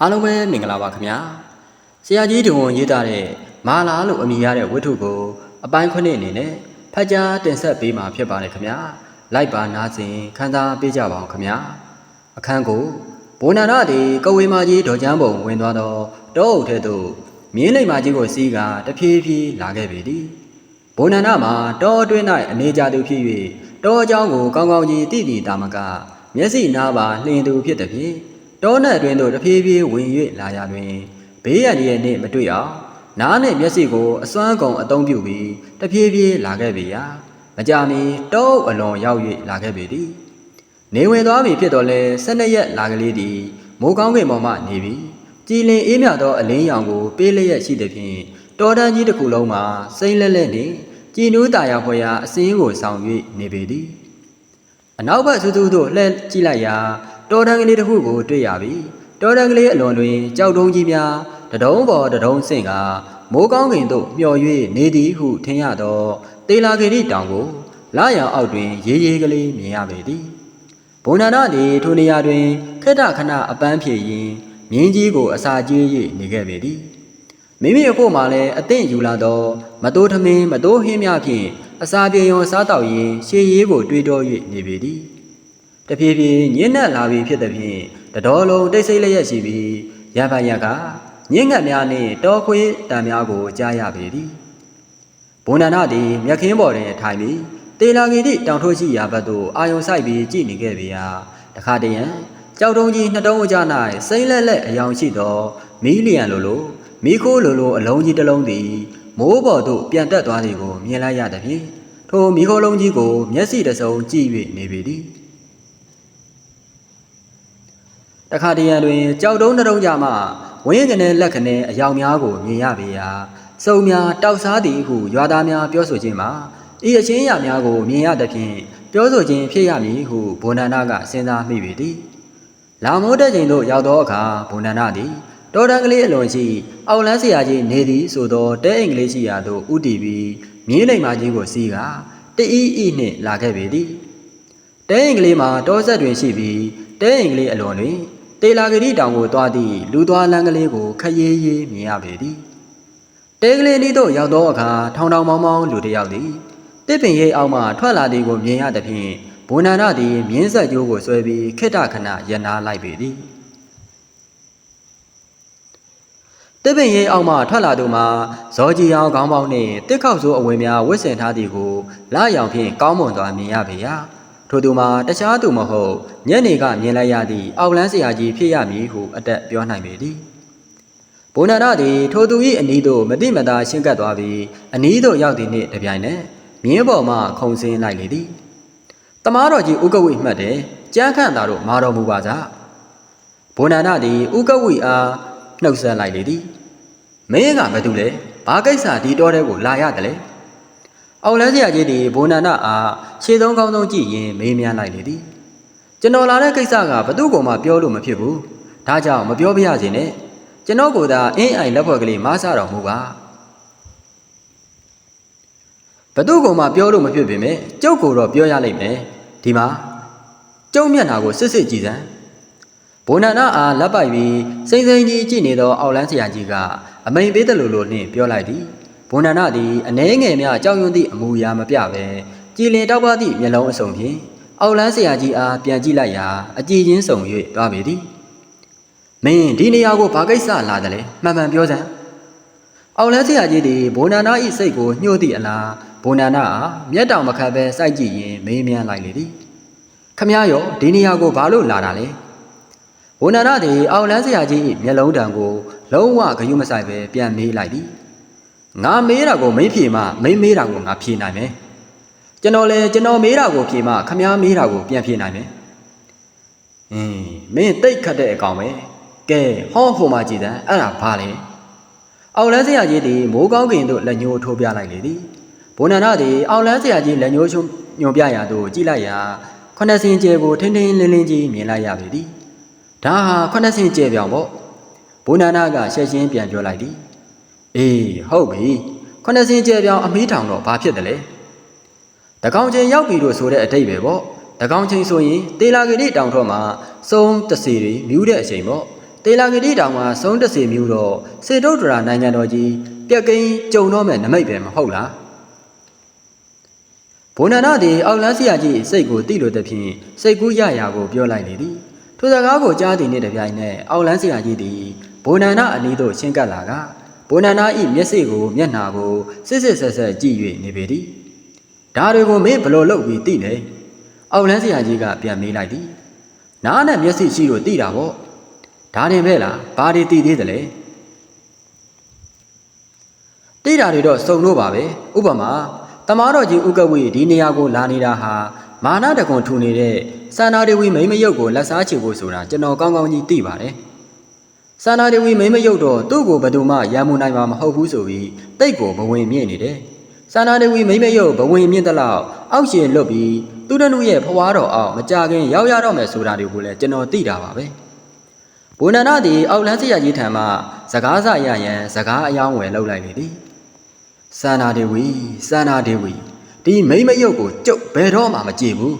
အားလုံးပဲမင်္ဂလာပါခင်ဗျာဆရာကြီးဒုံရေးသားတဲ့မာလာလို့အမည်ရတဲ့ဝတ္ထုကို အပိုင်းခွနဲ့အနေနဲ့ဖတ်ကြားတင်ဆက်ပေးမှာဖြစ်ပါတယ်ခင်ဗျာလိုက်ပါနားစဉ်ခန်းစားပေးကြပါအောင်ခင်ဗျာအခန်းကိုဘုံနာရသည်ကဝေမာကြီးဒေါ်ချမ်းပုံဝင်သွားတော့တောအုပ်ထဲသို့မြင်းလိမ္မာကြီးကိုစီးကတဖြည်းဖြည်းလာခဲ့ပေသည်ဘုံနာရမှာတောအတွင်း၌အနေကြသူဖြစ်၍တောအကြောင်းကိုကောင်းကောင်းကြီးသိတည်တာမကမျက်စိနားပါလှင်သူဖြစ်သည်ဖြင့် တောနက်အတွင်းသို့တဖြည်းဖြည်းဝင်၍လာရတွင်ဘေးရန်ရဲ့နှင့်မတွေ့အောင်နားနှင့်မျက်စိကိုအစွမ်းကုန်အသုံးပြုပြီးတဖြည်းဖြည်းလာခဲ့ပေရာမကြာမီတောအလွန်ရောက်၍လာခဲ့ပေသည်နေဝင်သွားပြီဖြစ်တော်လဲ၁၂ရက်လာကလေးသည်မိုးကောင်းကင်ပေါ်မှနေပြီးကြည်လင်အေးမြသောအလင်းရောင်ကိုပေးလျက်ရှိသည်ဖြင့်တောတန်းကြီးတစ်ခုလုံးမှာစိမ့်လဲလဲနှင့်ကြည်နူးတာယာဖွယ်ရာအစင်းကိုဆောင်၍နေပေသည်အနောက်ဘက်စူးစူးတို့လှည့်ကြည့်လိုက်ရာ တော်တန်ကလေးတစ်ခုကိုတွေ့ရပြီတော်တန်ကလေးအလွန်တွင် ကြောက်တုံးကြီးများတဒုံပေါ်တဒုံဆင့်ကမိုးကောင်းကင်သို့မျှော်၍နေသည်ဟုထင်ရသောတေလာဂေရီတောင်ကိုလာရန်အောက်တွင် ရေးရေးကလေးမြင်ရပေသည်ဘုံနာနာသည်ထိုနေရာတွင်ခက်တခဏအပန်းဖြေရင်းမြင်းကြီးကိုအစာကြီး၍နေခဲ့ပေသည်မိမိအဖို့မှလည်းအသင့်ယူလာသောမတိုးထမင်းမတိုးဟင်းများဖြင့်အစာပြေရုံစားတောက်ရင်းရှေးရေးကိုတွေးတော၍နေပေသည် တဖြည်းဖြည်းညင်းနှက်လာပြီဖြစ်သည်ဖြင့်တတော်လုံးတိတ်ဆိတ်လျက်ရှိပြီးရပရကညင်းငတ်များနှင့်တောခွေးတံများကိုကြားရပေသည်ဘုံနန္ဒသည်မြက်ခင်းပေါ်တွင်ထိုင်ပြီးတေလာဂီတိတောင်ထိုးရှိရာဘက်သို့အာယုံဆိုင်ပြီးကြည့်နေခဲ့ပေရာတခါတရံကြောက်တုံးကြီးနှစ်တုံးအကြား၌စိမ့်လက်လက်အယောင်ရှိသောမီးလျံလိုလိုမီးခိုးလိုလိုအလုံးကြီးတစ်လုံးသည်မိုးပေါ်သို့ပြန်တက်သွားသည်ကိုမြင်လိုက်ရသည်ဖြင့်ထိုမိခိုးလုံးကြီးကိုမျက်စိတစ်စုံကြည့်၍နေပေသည် တခါတရံတွင်ကြောက်တုံးတစ်တုံးကြမှဝင်းကနေလက်ခနဲ့အယောင်များကိုမြင်ရပေရာစုံများတောက်စားသည်ဟုရွာသားများပြောဆိုခြင်းမှာဤအချင်းရများကိုမြင်ရသဖြင့်ပြောဆိုခြင်းဖြစ်ရမည်ဟုဘုံနန္ဒကစဉ်းစားမိပေသည်လာမိုးတဲ့ချိန်သို့ရောက်သောအခါဘုံနန္ဒသည်တော်တန်ကလေးအလွန်ရှိအောက်လန်းဆရာကြီးနေသည်ဆိုသောတဲအိမ်ကလေးရှိရာသို့ဥတီပြီးမြင်းလိမ်မာကြီးကိုစီးကတအီးအီနှင့်လာခဲ့ပေသည်တဲအိမ်ကလေးမှာတောဆက်တွင်ရှိပြီးတဲအိမ်ကလေးအလွန်တွင် တေလာဂရီတောင်ကိုတွားသည့်လူသွားလန်းကလေးကိုခရေးရေးမြင်ရပေသည်တဲကလေးဤသို့ရောက်သောအခါထောင်ထောင်မောင်းမောင်းလူတစ်ယောက်သည်တစ်ပင်ရိပ်အောက်မှထွက်လာသည်ကိုမြင်ရသဖြင့်ဘုံနာရသည်မြင်းဆက်ကြိုးကိုဆွဲပြီးခိတ္တခဏရန်နာလိုက်ပေသည်တစ်ပင်ရိပ်အောက်မှထွက်လာသူမှာဇောကြီးအောင်ခေါင်းပေါင်းနှင့်တစ်ခေါက်စိုးအဝင်များဝစ်ဆင်ထားသည်ကိုလာရောင်ဖြင့်ကောင်းမွန်စွာမြင်ရပေရာ ထိုသူမှာတခြားသူမဟုတ်ညနေကမြင်လိုက်ရသည့်အောက်လန်းဆရာကြီးဖြစ်ရမည်ဟုအတက်ပြောနိုင်ပေသည်ဘုံနာရသည်ထိုသူ၏အနီးသို့မတိမတာရှင်းကပ်သွားပြီးအနီးသို့ရောက်သည့်နှင့်တပြိုင်နက်မြင်းပေါ်မှခုံဆင်းလိုက်လေသည်တမားတော်ကြီးဥကဝိမှတ်တယ်ကြမ်းခန့်သာတို့မာတော်မူပါစားဘုံနာရသည်ဥကဝိအားနှုတ်ဆက်လိုက်လေသည်မင်းကဘာတူလဲဘာကိစ္စဒီတောထဲကိုလာရတယ်လဲ အောက်လန်းဆရာကြီးဒီဘုံနန္ဒအားခြေသုံးကောင်းဆုံးကြည့်ရင်မေးမြန်းလိုက်လေသည်ကျွန်တော်လာတဲ့ကိစ္စကဘသူ့ကောင်မှပြောလို့မဖြစ်ဘူးဒါကြောင့်မပြောပြရစေနဲ့ကျွန်တော်ကသာအင်းအိုင်လက်ဖွဲ့ကလေးမဆတော်မူပါဘသူ့ကောင်မှပြောလို့မဖြစ်ပေမဲ့ကျုပ်ကိုတော့ပြောရလိမ့်မယ်ဒီမှာကျုပ်မျက်နှာကိုစစ်စစ်ကြည့်စမ်းဘုံနာနာအားလက်ပိုက်ပြီးစိမ့်စိမ့်ကြီးကြည့်နေသောအောက်လန်းဆရာကြီးကအမိန်ပေးတယ်လို့လို့နှင့်ပြောလိုက်သည် ဘုံနာနာသည်အနှဲငယ်များကြောက်ရွံ့သည့်အမူအရာမပြဘဲကြည်လင်တောက်ပသည့်မျက်လုံးအစုံဖြင့်အောက်လန်းဆရာကြီးအားပြန်ကြည့်လိုက်ရာအကြည်ချင်းစုံ၍တွားပေသည်မင်းဒီနေရာကိုဘာကိစ္စလာတယ်လဲမှန်မှန်ပြောစမ်းအောက်လန်းဆရာကြီးသည်ဘုံနာနာ၏စိတ်ကိုညှို့သည့်အလားဘုံနာနာအားမျက်တောင်မခတ်ဘဲစိုက်ကြည့်ရင်မေးမြန်းလိုက်လေသည်ခမည်းရောဒီနေရာကိုဘာလို့လာတာလဲဝဏ္ဏရသည်အောက်လန်းဆရာကြီး၏မျက်လုံးတံကိုလုံးဝဂယုမဆိုင်ပဲပြန်မေးလိုက်သည် ငါမေးတာကိုမင်းဖြေမှမင်းမေးတာကိုငါဖြေနိုင်မယ်ကျွန်တော်လည်းကျွန်တော်မေးတာကိုဖြေမှခမားမေးတာကိုပြန်ဖြေနိုင်မယ်အင်းမင်းတိတ်ခတ်တဲ့အကောင်ပဲကဲဟောဟိုမှာကြည်တယ်အဲ့ဒါဘာလဲအောက်လန်းဆရာကြီးသည်မိုးကောင်းကင်သို့လက်ညှိုးထိုးပြလိုက်လေသည်ဘုံနန္ဒသည်အောက်လန်းဆရာကြီးလက်ညှိုးချုံညွန်ပြရာသို့ကြည့်လိုက်ရာခொနှစ်စင်ကျဲကိုထင်းထင်းလင်းလင်းကြီးမြင်လိုက်ရပေသည်ဒါဟာခုနှစ်ဆင့်ကျဲပြောင်ပေါ့ဘုနာနာကရှက်ရှင်းပြန်ပြောလိုက်သည် အေးဟုတ်ပြီခုနှစ်ဆင့်ကျဲပြောင်အမီးထောင်တော့ဘာဖြစ်တယ်လဲတကောင်ချင်းရောက်ပြီလို့ဆိုတဲ့အတိတ်ပဲပေါ့တကောင်ချင်းဆိုရင်တေလာဂရီတောင်ထော့မှာစုံတစီတွေမြူးတဲ့အချိန်ပေါ့တေလာဂတိတောင်မှာစုံးတစီမျိုးတော့စေတုဒ္ဒရာနိုင်ငံတော်ကြီးပြက်ကိန်းကြုံတော့မဲ့နမိတ်ပဲမဟုတ်လားဘုံနန္ဒသည်အောက်လန်းဆရာကြီးစိတ်ကိုတိလို့တဲ့ဖြင့်စိတ်ကူးရရာကိုပြောလိုက်လေသည်ထိုစကားကိုကြားသည်နှင့်တပြိုင်နက်အောက်လန်းဆရာကြီးသည်ဘုံနန္ဒအနီးသို့ရှင်းကပ်လာက ဘုံနန္ဒ၏မျက်စိကိုမျက်နှာကိုစစ်စစ်ဆက်ဆက်ကြည့်၍နေပေသည်ဒါတွေကိုမင်းဘလို့လုပ်ပြီးသိလဲအောက်လန်းဆရာကြီးကပြန်မေးလိုက်သည်နားနဲ့မျက်စိရှိလို့သိတာပေါ့ဒါတင်ပဲလားဘာတွေသိသေးသလဲသိတာတွေတော့စုံလို့ပါပဲဥပမာတမားတော်ကြီးဥက္ကဝေဒီနေရာကိုလာနေတာဟာမာနတကွန်ထူနေတဲ့စန္နာဒေဝီမိမယုတ်ကိုလက်စားချေဖို့ဆိုတာကျွန်တော်ကောင်းကောင်းကြီးသိပါတယ်။ စန္နာဒေဝီမိမယုတ်တော့သူ့ကိုဘယ်သူမှရံမှုနိုင်မှာမဟုတ်ဘူးဆိုပြီးတိတ်ကိုဘဝင်မြင့်နေတယ်။စန္နာဒေဝီမိမယုတ်ဘဝင်မြင့်တဲ့လောက်အောက်ရှင်လွတ်ပြီးသူတနုရဲ့ဖွားတော်အောင်မကြခင်ရောက်ရတော့မယ်ဆိုတာတွေကိုလည်းကျွန်တော်သိတာပါပဲ။ဘုဏ္ဏနာသည်အောက်လန်းစရာကြီးထံမှစကားစရရန်စကားအယောင်းဝယ်လှုပ်လိုက်လေသည်။စန္နာဒေဝီစန္နာဒေဝီဒီမိမယုတ်ကိုကြုတ်ဘယ်တော့မှမကြည့်ဘူး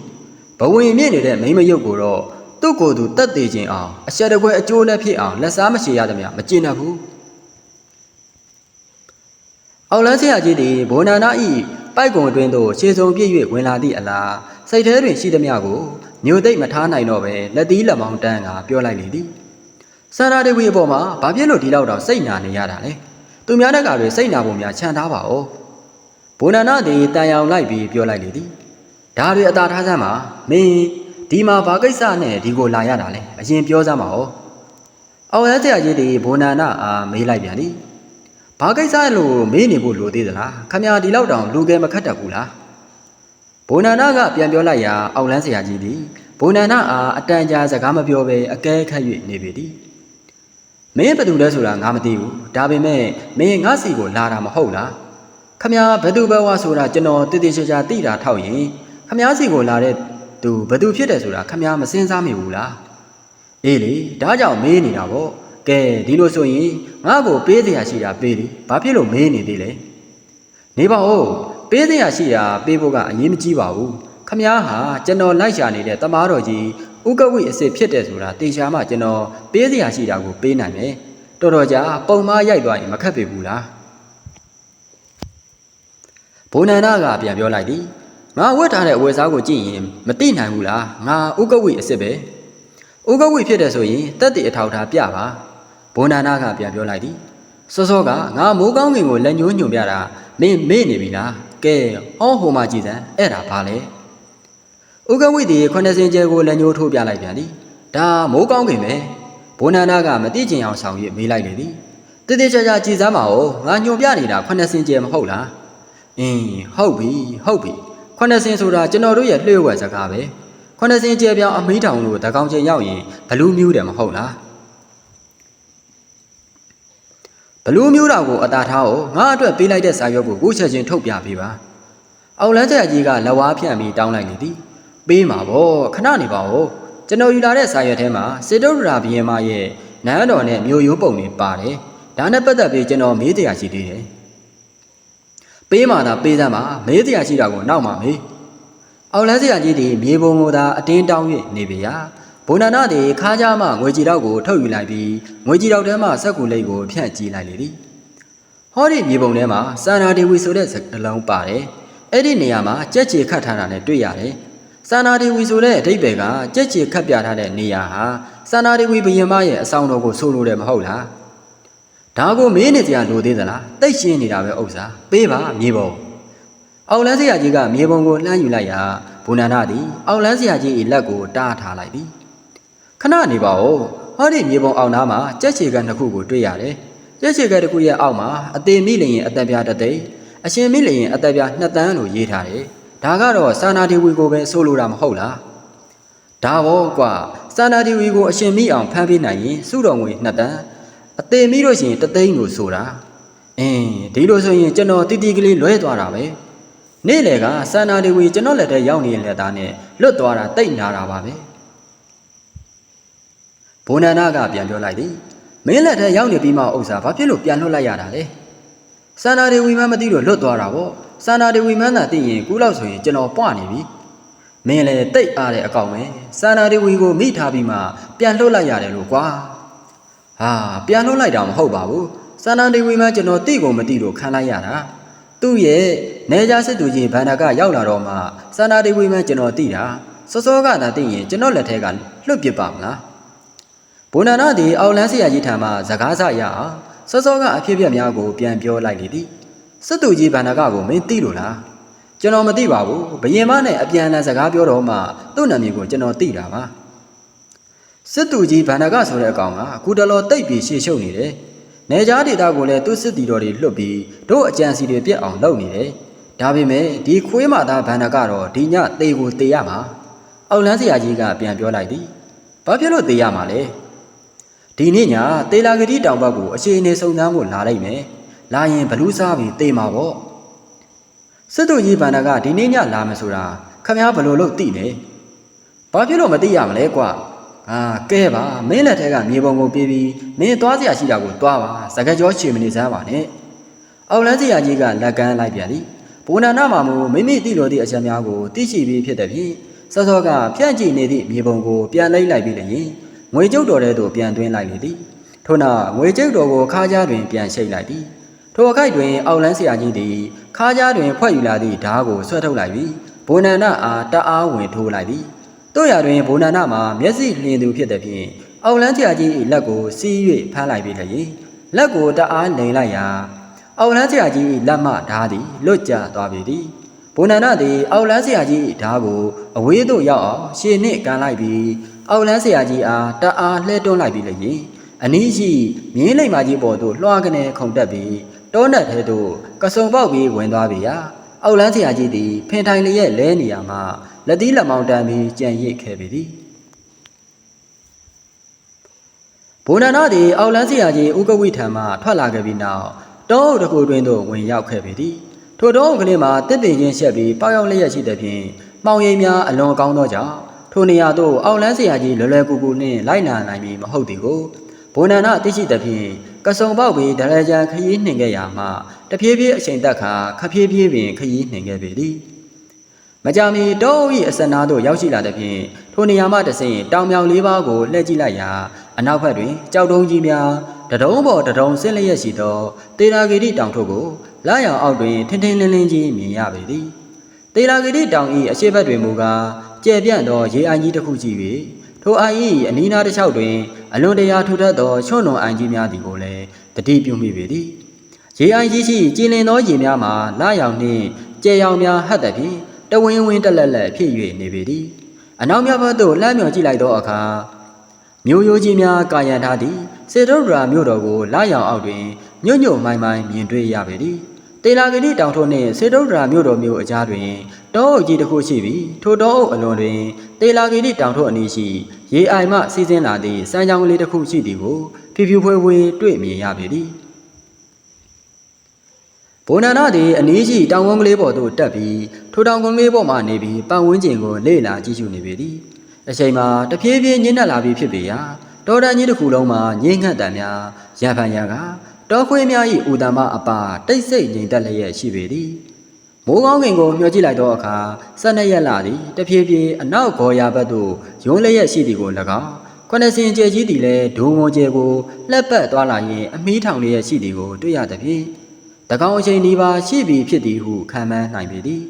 ဘဝင်မြင့်နေတဲ့မိမယုတ်ကိုတော့ သူ့ကိုယ်သူတတ်သေးခြင်းအောင်အဆက်တကွဲအကျိုးနဲ့ဖြစ်အောင်လက်စားမရှိရသမျှမကျင်တတ်ဘူးအောင်လန်းဆရာကြီးသည်ဘုံနာနာဤပိုက်ကုံအတွင်းသို့ခြေစုံပြည့်၍ဝင်လာသည့်အလားစိတ်ထဲတွင်ရှိသမျှကိုညိုသိမ့်မထားနိုင်တော့ပဲလက်သီးလက်မောင်းတန်းကပြောလိုက်လေသည်ဆန္ဒဒေဝီအပေါ်မှာဘာဖြစ်လို့ဒီလောက်တော့စိတ်နာနေရတာလဲသူများတက်ကတွေစိတ်နာပုံများခြံထားပါဦးဘုံနာနာသည်တန်ရောင်လိုက်ပြီးပြောလိုက်လေသည်ဒါတွေအသာထားစမ်းပါမင်း ဒီမှာဘာကိစ္စနဲ့ဒီကိုလာရတာလဲအရင်ပြောစမ်းပါဦးအောင်ရတဲ့အကြီးဒီဘုံနာနာအားမေးလိုက်ပြန်သည်ဘာကိစ္စလို့မေးနေဖို့လိုသေးသလားခမရဒီလောက်တောင်လူကဲမခတ်တတ်ဘူးလားဘုံနာနာကပြန်ပြောလိုက်ရာအောင်လန်းဆရာကြီးသည်ဘုံနာနာအားအတန်ကြာစကားမပြောဘဲအကဲခတ်၍နေပေသည်မင်းဘယ်သူလဲဆိုတာငါမသိဘူးဒါပေမဲ့မင်းငါစီကိုလာတာမဟုတ်လားခမရဘယ်သူဘဝဆိုတာကျွန်တော်တည်တည်ချာချာသိတာထောက်ရင်ခမရစီကိုလာတဲ့ သူဘယ်သူဖြစ်တယ်ဆိုတာခမရမစင်စားမိဘူးလားအေးလေဒါကြောင့်မေးနေတာပေါ့ကဲဒီလိုဆိုရင်ငါ့ကိုပေးစရာရှိတာပေးလေဘာဖြစ်လို့မေးနေသေးလဲနေပါဦးပေးစရာရှိတာပေးဖို့ကအရေးမကြီးပါဘူးခမည်းဟာကျွန်တော်လိုက်ရှာနေတဲ့တမားတော်ကြီးဥက္ကဝိအစ်စ်ဖြစ်တယ်ဆိုတာတေချာမှကျွန်တော်ပေးစရာရှိတာကိုပေးနိုင်မယ်တော်တော်ကြာပုံမရိုက်သွားရင်မခက်ပေဘူးလားဘုံနန္ဒကပြန်ပြောလိုက်သည် ငါဝတ်ထားတဲ့အဝတ်စားကိုကြည့်ရင်မသိနိုင်ဘူးလားငါဥက္ကဝိအစ်စ်ပဲဥက္ကဝိဖြစ်တယ်ဆိုရင်တက်တည်အထောက်ထားပြပါဘုံနန္ဒကပြန်ပြောလိုက်သည်စောစောကငါမိုးကောင်းကင်ကိုလက်ညှိုးညွှန်ပြတာမင်းမေ့နေပြီလားကဲဟောဟိုမှာကြည်စမ်းအဲ့ဒါဘာလဲဥက္ကဝိတီခုနှစ်စင်ကျဲကိုလက်ညှိုးထိုးပြလိုက်ပြန်သည်ဒါမိုးကောင်းကင်ပဲဘုံနန္ဒကမသိချင်အောင်ဆောင်ရွက်မေးလိုက်လေသည်တည်တည်ချာချာကြည်စမ်းပါဦးငါညွှန်ပြနေတာခုနှစ်စင်ကျဲမဟုတ်လားအင်းဟုတ်ပြီဟုတ်ပြီ ခုနှစ်စင်ဆိုတာကျွန်တော်တို့ရဲ့လျှို့ဝှက်စကားပဲခုနှစ်စင်ကျဲပြောင်းအမေးတောင်လို့တကောင်ချင်းရောက်ရင်ဘလူးမျိုးတယ်မဟုတ်လားဘလူးမျိုးတော်ကိုအတာထားကိုငါအတွက်ပေးလိုက်တဲ့စာရွက်ကိုကိုချက်ချင်းထုတ်ပြပေးပါအောင်လန်းချက်ကြီးကလက်ဝါးဖြန့်ပြီးတောင်းလိုက်လေသည်ပေးမှာဗောခဏနေပါဦးကျွန်တော်ယူလာတဲ့စာရွက်ထဲမှာစေတုဒ္ဒရာဘီယမရဲ့နန်းတော်နဲ့မြို့ရိုးပုံတွေပါတယ်ဒါနဲ့ပတ်သက်ပြီးကျွန်တော်မေးတရားရှိသေးတယ် ပေးမှသာပေးစမ်းပါမေးတရားရှိတာကိုနောက်မှမေးအောင်လန်းစရာကြီးသည်မြေပုံကိုသာအတင်းတောင်း၍နေပေရာဘုံနာနာသည်ခါးကြမှငွေကြည်တော့ကိုထုတ်ယူလိုက်ပြီးငွေကြည်တော့ထဲမှစက်ကူလိတ်ကိုဖြန့်ကြည့်လိုက်လေသည်ဟောဒီမြေပုံထဲမှာစာနာဒေဝီဆိုတဲ့စကားလုံးပါတယ်အဲ့ဒီနေရာမှာကြက်ချေခတ်ထားတာနဲ့တွေ့ရတယ်စာနာဒေဝီဆိုတဲ့အဓိပ္ပာယ်ကကြက်ချေခတ်ပြထားတဲ့နေရာဟာစာနာဒေဝီဘုရင်မရဲ့အဆောင်တော်ကိုဆိုလိုတယ်မဟုတ်လား ဒါကိုမင်းနေကြလိုသေးသလားတိတ်ရှင်းနေတာပဲဥစ္စာပေးပါမြေပုံအောင်လန်းစရာကြီးကမြေပုံကိုလှမ်းယူလိုက်ရာဘုနန္ဒသည်အောင်လန်းစရာကြီး၏လက်ကိုတားထားလိုက်သည်ခဏနေပါဦးဟောဒီမြေပုံအောင်သားမှာကြက်ချေကနှစ်ခုကိုတွေ့ရတယ်ကြက်ချေကတစ်ခုရဲ့အောက်မှာအသေးမိလျင်အသက်ပြားတစ်သိန်းအရှင်မိလျင်အသက်ပြားနှစ်တန်းလို့ရေးထားတယ်ဒါကတော့စာနာဒီဝီကိုပဲဆိုလိုတာမဟုတ်လားဒါဘောကွာစာနာဒီဝီကိုအရှင်မိအောင်ဖမ်းပေးနိုင်ရင်စုတော်ငွေနှစ်တန်း အသေးမိလို့ရှိရင်တသိန်းလို့ဆိုတာအင်းဒီလိုဆိုရင်ကျွန်တော်တီတီကလေးလွဲသွားတာပဲနေ့လေကစာနာဒီဝီကျွန်တော်လက်ထဲရောက်နေတဲ့လက်သားနဲ့လွတ်သွားတာတိတ်နာတာပါပဲဘုံနန္ဒကပြန်ပြောလိုက်သည်မင်းလက်ထဲရောက်နေပြီးမှဥစ္စာဘာဖြစ်လို့ပြန်လွတ်လိုက်ရတာလဲစာနာဒီဝီမှမသိလို့လွတ်သွားတာပေါ့စာနာဒီဝီမှန်းသာသိရင်ကူးလောက်ဆိုရင်ကျွန်တော်ပွားနေပြီမင်းလည်းတိတ်အားတဲ့အကောင်ပဲစာနာဒီဝီကိုမိထားပြီးမှပြန်လွတ်လိုက်ရတယ်လို့ကွာ ဟာပြန်လွှတ်လိုက်တာမဟုတ်ပါဘူးစန္ဒန်ဒေဝီမကျွန်တော်တိကိုမတိလို့ခံလိုက်ရတာသူ့ရဲ့နေကြစစ်သူကြီးဗန္ဒကရောက်လာတော့မှစန္ဒဒေဝီမကျွန်တော်တိတာစောစောကသာသိရင်ကျွန်တော်လက်ထဲကလွတ်ပစ်ပါမလားဘုံနာနာသည်အောက်လန်းဆရာကြီးထံမှစကားဆရအောင်စောစောကအဖြစ်အပျက်များကိုပြန်ပြောလိုက်လေသည်စစ်သူကြီးဗန္ဒကကိုမင်းသိလို့လားကျွန်တော်မသိပါဘူးဘယင်မနဲ့အပြန်အလှန်စကားပြောတော့မှသူ့နာမည်ကိုကျွန်တော်သိတာပါ စစ်သူကြီးဗန္ဒကဆိုတဲ့အကောင်ကအခုတလောတိတ်ပြီးရှေ့ရှုပ်နေတယ်။နေကြားဒေတာကိုလည်းသူ့စစ်တီတော်တွေလွတ်ပြီးတို့အကြံစီတွေပြက်အောင်လုပ်နေတယ်။ဒါပေမဲ့ဒီခွေးမသားဗန္ဒကတော့ဒီညတေကိုတေရမှာ။အောက်လန်းဆရာကြီးကပြန်ပြောလိုက်သည်။ဘာဖြစ်လို့တေရမှာလဲ။ဒီနေ့ညတေလာဂတိတောင်ဘက်ကိုအခြေအနေစုံစမ်းဖို့လာလိုက်မယ်။လာရင်ဘလူးစားပြီးတေမှာပေါ့။စစ်သူကြီးဗန္ဒကဒီနေ့ညလာမယ်ဆိုတာခမ ्या ဘလို့လို့သိနေ။ဘာဖြစ်လို့မသိရမလဲကွာ။ အာကဲပါမင်းလက်ထက်ကမြေပုံကိုပြေးပြီးမင်းသွားစရာရှိတာကိုသွားပါစကားကြောချေမနေစမ်းပါနဲ့အောက်လန်းစရာကြီးကလက်ကမ်းလိုက်ပြန်သည်ဘုံနာနာမှာမူမိမိတိလိုသည့်အချက်များကိုသိရှိပြီးဖြစ်တဲ့ဖြင့်စောစောကဖြန့်ကြည့်နေသည့်မြေပုံကိုပြန်လိမ့်လိုက်ပြီးလျင်ငွေကျုပ်တော်ထဲသို့ပြန်သွင်းလိုက်လေသည်ထို့နောက်ငွေကျုပ်တော်ကိုခါးကြားတွင်ပြန်ရှိတ်လိုက်သည်ထိုအခိုက်တွင်အောက်လန်းစရာကြီးသည်ခါးကြားတွင်ဖွဲ့ယူလာသည့်ဓားကိုဆွဲထုတ်လိုက်ပြီးဘုံနာနာအားတအားဝင်ထိုးလိုက်သည် တို့ရတွင်ဘုံနာနာမှာမျက်စိလျင်သူဖြစ်တဲ့ဖြင့်အောက်လန်းဆရာကြီး၏လက်ကိုစီး၍ဖမ်းလိုက်ပြီလျင်လက်ကိုတအားလိန်လိုက်ရာအောက်လန်းဆရာကြီး၏လက်မှဓားသည်လွတ်ကျသွားပြီသည်ဘုံနာနာသည် အောက်လန်းဆရာကြီး၏ဓားကိုအဝေးသို့ရောက်အောင်ရှေ့နှင့်ကန်လိုက်ပြီးအောက်လန်းဆရာကြီးအားတအားလှဲတွန်းလိုက်ပြီလျင်အနီးရှိမြင်းလိမ္မာကြီးပေါ်သို့လွှားကနေခုန်တက်ပြီးတောနက်ထဲသို့ကစုံပေါက်ပြီးဝင်သွားပြီရာအောက်လန်းဆရာကြီးသည်ဖင်ထိုင်လျက်လဲနေရာမှာ လက်သီးလက်မောင်းတန်းပြီးကြံ့ရစ်ခဲ့ပေသည်ဘုံနာနာသည်အောက်လန်းစရာကြီးဥကဝိထံမှထွက်လာခဲ့ပြီးနောက်တောအုပ်တစ်ခုတွင်သို့ဝင်ရောက်ခဲ့ပေသည်ထိုတောအုပ်ကလေးမှာတစ်ပင်ချင်းရှက်ပြီးပေါရောက်လျက်ရှိတဲ့ဖြင့်မှောင်ရိပ်များအလွန်ကောင်းသောကြောင့်ထိုနေရာသို့အောက်လန်းစရာကြီးလွယ်လွယ်ကူကူနှင့်လိုက်လာနိုင်မည်မဟုတ်သည်ကိုဘုံနာနာသိရှိသဖြင့်ကစုံပေါက်ပြီးဒရဂျာခရီးနှင်ခဲ့ရာမှတဖြည်းဖြည်းအချိန်တက်ခါခဖြည်းဖြည်းပင်ခရီးနှင်ခဲ့ပေသည် မကြမီတောဤအစနာသို့ရောက်ရှိလာတဲ့ဖြင့်ထိုနေရာမှတဆင့်တောင်မြောင်လေးပါးကိုလှည့်ကြည့်လိုက်ရာအနောက်ဘက်တွင်ကြောက်တုံးကြီးများတတုံးပေါ်တတုံးဆင်းလျက်ရှိသောတေရာဂီတိတောင်ထုပ်ကိုလာရောင်အောက်တွင်ထင်းထင်းလင်းလင်းကြီးမြင်ရပေသည်တေရာဂီတိတောင်ဤအရှိတ်ဘက်တွင်မူကားကျဲပြန့်သောရေအိုင်ကြီးတစ်ခုရှိ၍ထိုအိုင်ဤအနီးနားတစ်လျှောက်တွင်အလွန်တရာထူထပ်သောချွန့်လွန်အိုင်ကြီးများသည်ကိုလည်းတတိပြုမိပေသည်ရေအိုင်ကြီးရှိကျင်းလင်သောရေများမှာလာရောင်နှင့်ကြဲရောင်များဟတ်တဲ့ဖြင့် တဝင်းဝင်းတက်လက်လက်ဖြစ်၍နေပေသည်အနောက်မြောက်ဘက်သို့လှမ်းမြော်ကြည့်လိုက်သောအခါမြို့ရိုးကြီးများကာယံထားသည့်စေတုဒ္ဒရာမြို့တော်ကိုလာရောင်အောက်တွင်ညွတ်ညွတ်မိုင်းမိုင်းမြင်တွေ့ရပေသည်တေလာဂတိတောင်ထုံးနှင့်စေတုဒ္ဒရာမြို့တော်မြို့အကြားတွင်တောအုပ်ကြီးတစ်ခုရှိပြီးထိုတောအုပ်အလွန်တွင်တေလာဂတိတောင်ထုံးအနီးရှိရေအိုင်မှစီးဆင်းလာသည့်စမ်းချောင်းကလေးတစ်ခုရှိသည်ကိုဖြူဖြူဖွေးဖွေးတွေ့မြင်ရပေသည် ဘုံနာနာသည်အနည်းရှိတောင်ကုန်းကလေးပေါ်သို့တက်ပြီးထိုတောင်ကုန်းလေးပေါ်မှနေပြီးပတ်ဝန်းကျင်ကိုလေ့လာကြည့်ရှုနေပေသည်အချိန်မှာတဖြည်းဖြည်းညှင်းနှက်လာပြီးဖြစ်ပေရာတောတန်းကြီးတစ်ခုလုံးမှာငိမ့်ငှက်တံများရဖန်ရကတောခွေးများ၏ဦးတံမအပါတိတ်ဆိတ်ငြိမ်သက်လျက်ရှိပေသည်မိုးကောင်းကင်ကိုမျှော်ကြည့်လိုက်သောအခါဆက်နှစ်ရက်လာသည်တဖြည်းဖြည်းအနောက်ဂော်ရာဘက်သို့ယွန်းလျက်ရှိသည်ကို၎င်းခொနစင်ကျဲကြီးသည်လည်းဒုံဝကျဲကိုလှက်ပတ်သွားလာရင်အမီးထောင်လျက်ရှိသည်ကိုတွေ့ရသည်ဖြင့်တကော င်အချိန်ဒီပါရှိပြီဖြစ်သည်ဟုခံမှန်းနိုင်ပေသည်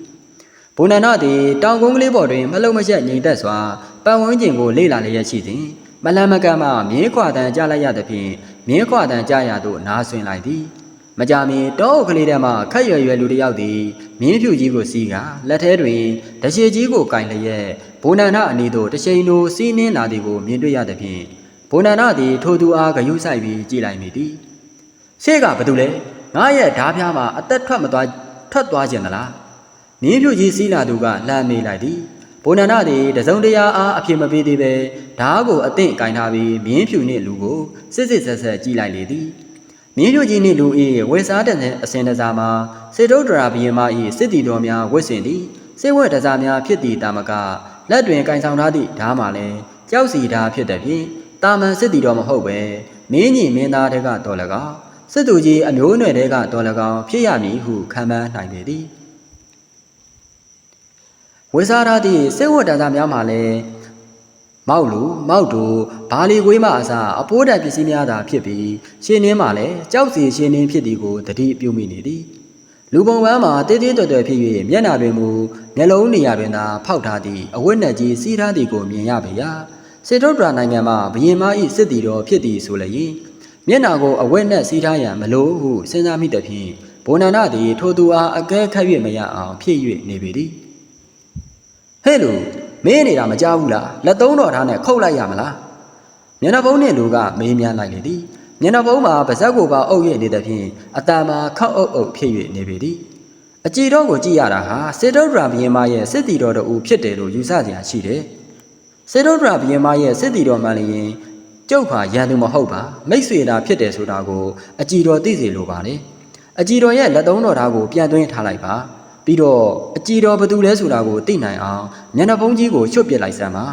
ဘုံနန္ဒသည်တောင်ကုန်းကလေးပေါ်တွင်မလုံမချက်ငြိမ်သက်စွာပတ်ဝန်းကျင်ကိုလေ့လာလျက်ရှိသည်မလန်မကန်မှမြင်းခွာတန်ကြားလိုက်ရသဖြင့်မြင်းခွာတန်ကြားရသို့နားဆွင်လိုက်သည်မကြမီတောအုပ်ကလေးထဲမှခက်ရွယ်ရွယ်လူတစ်ယောက်သည်မြင်းဖြူကြီးကိုစီးကလက်ထဲတွင်တရှိကြီးကိုကင်လျက်ဘုံနန္ဒအနီးသို့တစ်ချိန်လိုစီးနှင်းလာသည်ကိုမြင်တွေ့ရသဖြင့်ဘုံနန္ဒသည်ထိုသူအားဂယုစိုက်ပြီးကြည်လိုက်မိသည်ရှေ့ကဘာတူလဲ ငါရဲ့ဓားပြားမှာအသက်ထွက်မသွားထွက်သွားခြင်းသလားမြင်းဖြူကြီးစီးလာသူကလှမ်းမေးလိုက်သည်ဘုံနန္ဒသည်တစုံတရာအားအဖြစ်မပေးသေးပဲဓားကိုအသင့်ကင်ထားပြီးမြင်းဖြူနှင့်လူကိုစစ်စစ်ဆက်ဆက်ကြည့်လိုက်လေသည်မြင်းဖြူကြီးနှင့်လူ၏ဝေစားတဲ့အစင်တစားမှာစေတုဒ္ဒရာဘီယမ၏စစ်တီတော်များဝတ်ဆင်သည်စေဝဲတစားများဖြစ်သည့်တာမကလက်တွင်ကင်ဆောင်ထားသည့်ဓားမှာလည်းကြောက်စီဓားဖြစ်တဲ့ဖြင့်တာမန်စစ်တီတော်မဟုတ်ပဲမင်းကြီးမင်းသားတွေကတော်၎င်း စစ်သူကြီးအမျိုးအနွယ်တွေကတော်၎င်းဖြစ်ရမည်ဟုခံမှန်းနိုင်ပေသည်ဝေစားရသည့်စေဝတ်တန်သားများမှာလည်းမောက်လူမောက်တူဘာလီကွေးမှအစားအပိုးတန်ပစ္စည်းများသာဖြစ်ပြီးရှင်နှင်းမှလည်းကြောက်စီရှင်နှင်းဖြစ်သည်ကိုတတိပြုမိနေသည်လူပုံပန်းမှာတေးသေးတော်တော်ဖြစ်၍မျက်နာတွင်မူမျက်လုံးနေရာတွင်သာဖောက်ထားသည့်အဝတ်နက်ကြီးစီးထားသည်ကိုမြင်ရပေရာစေတုဒ္ဒရာနိုင်ငံမှာဘရင်မ၏စစ်တီတော်ဖြစ်သည်ဆိုလည်း မျက်နာကိုအဝတ်နက်စီးထားရန်မလိုဟုစဉ်းစားမိသဖြင့်ဘုံနန္ဒသည်ထိုသူအားအကဲခတ်၍မရအောင်ဖြစ်၍နေပေသည်ဟဲ့လူမင်းနေတာမကြောက်ဘူးလားလက်သုံးတော်ထားနဲ့ခုတ်လိုက်ရမလားမျက်နှာဖုံးနှင့်လူကမေးမြန်းလိုက်လေသည်မျက်နှာဖုံးမှာပါဇက်ကိုပါအုပ်ရနေသဖြင့်အတန်မှာခောက်အုပ်အုပ်ဖြစ်၍နေပေသည်အကြည်တော်ကိုကြည့်ရတာဟာစေတုဒ္ဒရာဘုရင်မရဲ့စစ်တီတော်တို့ဦးဖြစ်တယ်လို့ယူဆကြရရှိတယ်စေတုဒ္ဒရာဘုရင်မရဲ့စစ်တီတော်မှလည်းရင် ကျုပ်ဟာရန်သူမဟုတ်ပါမိတ်ဆွေတာဖြစ်တယ်ဆိုတာကိုအကြည်တော်သိစေလိုပါတယ်အကြည်တော်ရဲ့လက်သုံးတော်သားကိုပြန်သွင်းထားလိုက်ပါပြီးတော့အကြည်တော်ဘသူလဲဆိုတာကိုသိနိုင်အောင်မျက်နှာဖုံးကြီးကိုချွတ်ပစ်လိုက်စမ်းပါ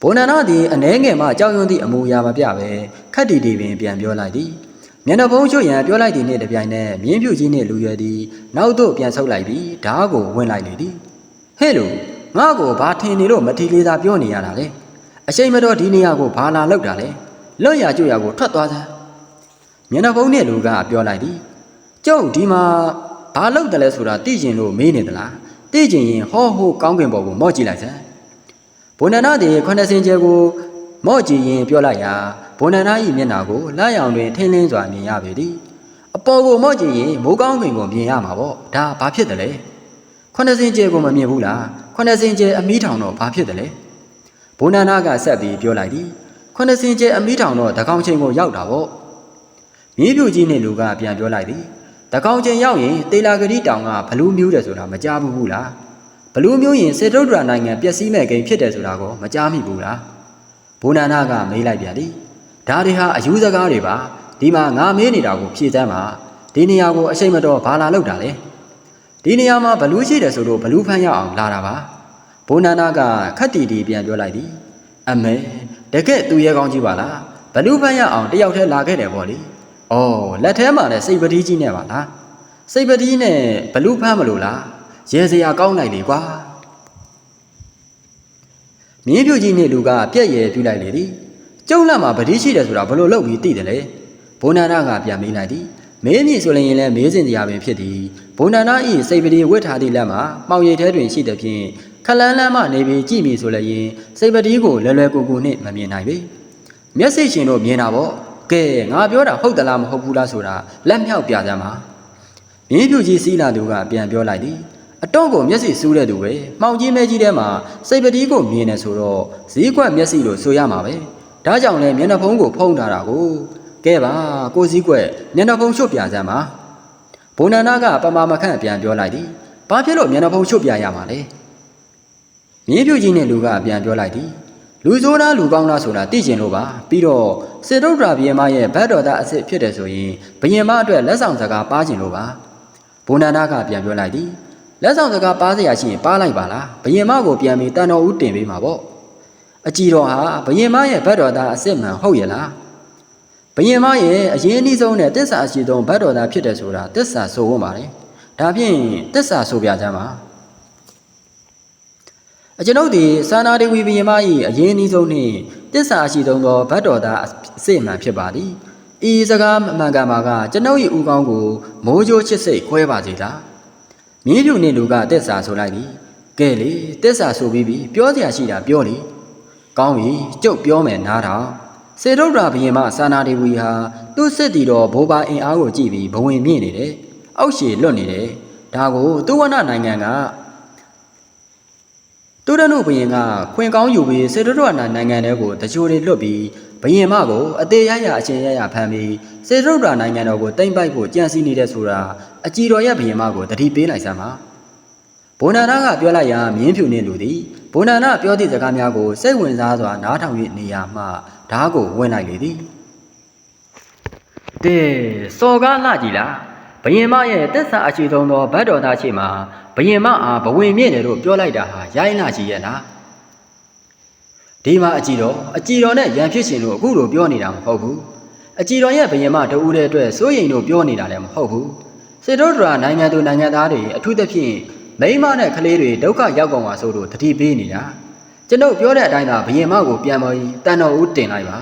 ဘုံနန္ဒသည်အနှဲငယ်မှကြောက်ရွံ့သည့်အမူအရာမပြပဲခက်တီတီပင်ပြန်ပြောလိုက်သည်မျက်နှာဖုံးချွတ်ရန်ပြောလိုက်သည်နှင့်တပြိုင်နက်မြင်းဖြူကြီးနှင့်လူရွယ်သည်နောက်သို့ပြန်ဆုပ်လိုက်ပြီးဓားကိုဝင်လိုက်လေသည်ဟဲ့လူငါ့ကိုဘာထင်နေလို့မထီလေးသာပြောနေရတာလဲ အချိန်မတော်ဒီနေရာကိုဘာလာလောက်တာလဲလွတ်ရကြွရကိုထွက်သွားစမ်းမျက်နှာဖုံးနှင့်လူကပြောလိုက်သည်ကျုပ်ဒီမှာဘာလောက်တယ်လဲဆိုတာသိကျင်လို့မေးနေသလားသိကျင်ရင်ဟောဟိုကောင်းကင်ဘော်ကိုမော့ကြည့်လိုက်စမ်းဘုံနန္ဒသည်ခွန်းစင်ကျဲကိုမော့ကြည့်ရင်ပြောလိုက်ရာဘုံနန္ဒ၏မျက်နှာကိုလက်ရောင်တွင်ထင်းလင်းစွာမြင်ရပေသည်အပေါ်ကိုမော့ကြည့်ရင်မိုးကောင်းကင်ကိုမြင်ရမှာပေါ့ဒါဘာဖြစ်တယ်လဲခွန်းစင်ကျဲကိုမမြင်ဘူးလားခွန်းစင်ကျဲအမီးထောင်တော့ဘာဖြစ်တယ်လဲ ဘုံနန္ဒကဆက်ပြီးပြောလိုက်သည်ခွန်းစင်ကျဲအမီးထောင်တော့တကောင်ချိန်ကိုရောက်တာပေါ့မြေပြူကြီးနှင့်လူကပြန်ပြောလိုက်သည်တကောင်ချိန်ရောက်ရင်တေလာဂရီတောင်ကဘလူးမျိုးတယ်ဆိုတာမကြားဘူးဘူးလားဘလူးမျိုးရင်စေတုဒ္ဒရာနိုင်ငံပျက်စီးမဲ့ကိန်းဖြစ်တယ်ဆိုတာကိုမကြားမိဘူးလားဘုံနန္ဒကမေးလိုက်ပြန်သည်ဒါတွေဟာအယူစကားတွေပါဒီမှာငါမေးနေတာကိုဖြေစမ်းပါဒီနေရာကိုအချိန်မတော်ဘာလာလောက်တာလဲဒီနေရာမှာဘလူးရှိတယ်ဆိုတော့ဘလူးဖမ်းရအောင်လာတာပါ ဘုံနန္ဒကခက်တီတီပြန်ပြောလိုက်သည်အမေတကယ်သူရဲကောင်းကြီးပါလားဘလူးဖမ်းရအောင်တယောက်တည်းလာခဲ့တယ်ပေါ့လေ။အော်လက်ထဲမှာလည်းစိတ်ပတိကြီးနဲ့ပါလား။စိတ်ပတိနဲ့ဘလူးဖမ်းမလို့လား။ရဲစရာကောင်းလိုက်လေကွာ။မြင်းပြူကြီးနဲ့လူကပြက်ရဲပြူလိုက်လေသည်။ကျုံလက်မှာပတိရှိတယ်ဆိုတာဘလို့လောက်ပြီးသိတယ်လေ။ဘုံနာနာကပြန်မေးလိုက်သည်။မင်းမြည်ဆိုရင်လည်းမေးစင်တရားပင်ဖြစ်သည်။ဘုံနာနာ၏စိတ်ပတိဝတ်ထားသည့်လက်မှာမှောင်ရည်ထဲတွင်ရှိသည်ဖြင့် ခလန်းလန်းမှနေပြီးကြည့်မိဆိုလည်းရင်စိတ်ပတိကိုလွယ်လွယ်ကူကူနှင့်မမြင်နိုင်ပေ။မျက်စိရှင်တို့မြင်တာပေါ့။ကဲငါပြောတာဟုတ်သလားမဟုတ်ဘူးလားဆိုတာလက်မြောက်ပြစမ်းပါမြင်းဖြူကြီးစီးလာသူကပြန်ပြောလိုက်သည်အတော့ကိုမျက်စိစူးတဲ့သူပဲမှောင်ကြီးမဲကြီးထဲမှာစိတ်ပတိကိုမြင်နေဆိုတော့ဈေးကွက်မျက်စိလို့ဆိုရမှာပဲဒါကြောင့်လဲမျက်နှာဖုံးကိုဖုံးထားတာကိုကဲပါကိုစည်းကွက်မျက်နှာဖုံးချွတ်ပြစမ်းပါဘုံနန္ဒကပမာမခန့်ပြန်ပြောလိုက်သည်ဘာဖြစ်လို့မျက်နှာဖုံးချွတ်ပြရမှာလဲ မြင်းဖြူကြီးနဲ့လူကပြန်ပြောလိုက်သည်လူဆိုးလားလူကောင်းလားဆိုတာသိကျင်လို့ပါပြီးတော့စေတုဒ္ဒရာဘုရင်မရဲ့ဘတ်တော်သားအစ်စ်ဖြစ်တယ်ဆိုရင်ဘုရင်မအတွက်လက်ဆောင်စကားပါကျင်လို့ပါဘုံနန္ဒကပြန်ပြောလိုက်သည်လက်ဆောင်စကားပါစရာရှိရင်ပါလိုက်ပါလားဘုရင်မကိုပြန်ပြီးတန်တော်ဦးတင်ပေးမှာပေါ့အကြည်တော်ဟာဘုရင်မရဲ့ဘတ်တော်သားအစ်စ်မှန်ဟုတ်ရဲ့လားဘုရင်မရဲ့အရင်အနည်းဆုံးနဲ့တစ္ဆာအရှိဆုံးဘတ်တော်သားဖြစ်တယ်ဆိုတာတစ္ဆာဆိုဝတ်ပါတယ်ဒါဖြင့်တစ္ဆာဆိုပြကြမှာ အကျွန်ုပ်သည်စာနာဒေဝီဘုရင်မ၏အရင်အနည်းဆုံးနှင့်တစ္ဆာရှိသောသောဗတ်တော်သားအစစ်မှန်ဖြစ်ပါသည်ဤစကားမှန်ကန်ပါကကျွန်ုပ်၏ဦးကောင်းကိုမိုးကြိုးချစ်စိတ်ခွဲပါစေလားမြင်းဖြူနှင့်လူကတစ္ဆာဆိုလိုက်သည်ကဲလေတစ္ဆာဆိုပြီးပြီပြောစရာရှိတာပြောလေကောင်းပြီကျုပ်ပြောမယ်နားထောင်စေတုဒ္ဒရာဘုရင်မစာနာဒေဝီဟာသူ့စစ်တီတော်ဘိုးဘအင်အားကိုကြည့်ပြီးဘဝင်မြင့်နေတယ်အောက်ရှည်လွတ်နေတယ်ဒါကိုသူဝနနိုင်ငံက သူရနုဘယင်ကခွင်ကောင်းယူပြီးစေတရနာနိုင်ငံတဲကိုတချိုတွေလွတ်ပြီးဘယင်မကိုအသေးရရအချင်းရရဖမ်းပြီးစေတရနိုင်ငံတော်ကိုတိမ့်ပိုက်ဖို့ကြံစည်နေတဲ့ဆိုတာအကြည်တော်ရဲ့ဘယင်မကိုတတိပေးလိုက်စမ်းပါဘုံနာနာကပြောလိုက်ရာမြင်းဖြူနေလူသည်ဘုံနာနာပြောသည့်စကားများကိုစိတ်ဝင်စားစွာနားထောင်၍နေရာမှဓားကိုဝင်လိုက်လေသည်တဲ့စော်ကားလာကြည်လား ဘယင်မရဲ့တက်ဆာအချီဆုံးသောဗတ်တော်သားရှိမှာဘယင်မအားဘဝင်မြင့်တယ်လို့ပြောလိုက်တာဟာရိုင်းလာကြီးရဲ့လားဒီမှာအကြည်တော်အကြည်တော်နဲ့ရန်ဖြစ်ရှင်လို့အခုလိုပြောနေတာမဟုတ်ဘူးအကြည်တော်ရဲ့ဘယင်မတဦးတဲ့အတွက်စိုးရိမ်လို့ပြောနေတာလည်းမဟုတ်ဘူးစေတောဒရာနိုင်ငံသူနိုင်ငံသားတွေအထူးသဖြင့်မိန်းမနဲ့ကလေးတွေဒုက္ခရောက်ကုန်ပါဆိုလို့တတိပေးနေတာကျွန်ုပ်ပြောတဲ့အတိုင်းသာဘယင်မကိုပြန်မော်ကြီးတန်တော်ဦးတင်လိုက်ပါ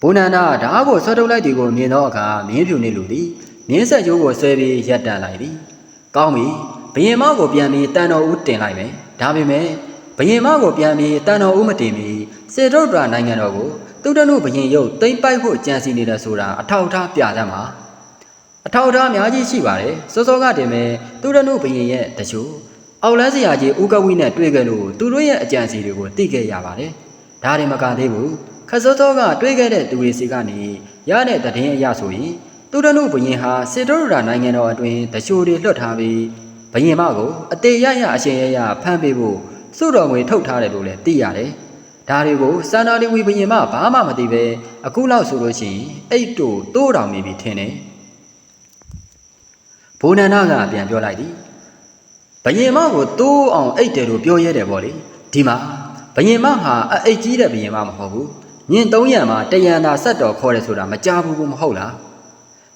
ဘုံနန္ဒဓာတ်ကိုဆွတ်ထုတ်လိုက်သည်ကိုမြင်သောအခါမင်းဖြူနေလူသည် မြင်းဆက်ကျိုးကိုဆွဲပြီးရပ်တန့်လိုက်သည်ကောင်းပြီဘယင်မကိုပြန်ပြီးတန်တော်ဦးတင်လိုက်မယ်ဒါပေမဲ့ဘယင်မကိုပြန်ပြီးတန်တော်ဦးမတင်မီစေတုဒ္ဒရာနိုင်ငံတော်ကိုသူတနုဘယင်ရုပ်တိမ့်ပိုက်ဖို့ကြံစီနေတယ်ဆိုတာအထောက်အထားပြသမှာအထောက်အထားအများကြီးရှိပါတယ်စောစောကတင်မဲ့သူတနုဘယင်ရဲ့တချို့အောက်လန်းစရာကြီးဦးကဝိနဲ့တွေ့ကြလို့သူတို့ရဲ့အကြံစီတွေကိုသိခဲ့ရပါတယ်ဒါတွေမကသေးဘူးခစောစောကတွေ့ခဲ့တဲ့သူတွေစီကနေရတဲ့တည်င်းအရဆိုရင် သူတနုဘယင်ဟာစေတုဒ္ဒရာနိုင်ငံတော်အတွင်းတချို့တွေလွတ်ထားပြီးဘယင်မကိုအတေရရအရှင်ရရဖမ်းပေးဖို့စုတော်ငွေထုတ်ထားတယ်လို့လည်းသိရတယ်။ဒါတွေကိုစန္ဒာလီဝီဘယင်မဘာမှမသိပဲအခုလောက်ဆိုလို့ရှိရင်အိတ်တို့တိုးတောင်နေပြီထင်တယ်။ဘိုးနန္ဒကပြန်ပြောလိုက်သည်။ဘယင်မကိုတိုးအောင်အိတ်တယ်လို့ပြောရဲတယ်ပေါ့လေ။ဒီမှာဘယင်မဟာအအိတ်ကြီးတဲ့ဘယင်မမဟုတ်ဘူး။ညင်သုံးရံမှာတယံသာဆက်တော်ခေါ်တယ်ဆိုတာမကြားဘူးဘူးမဟုတ်လား။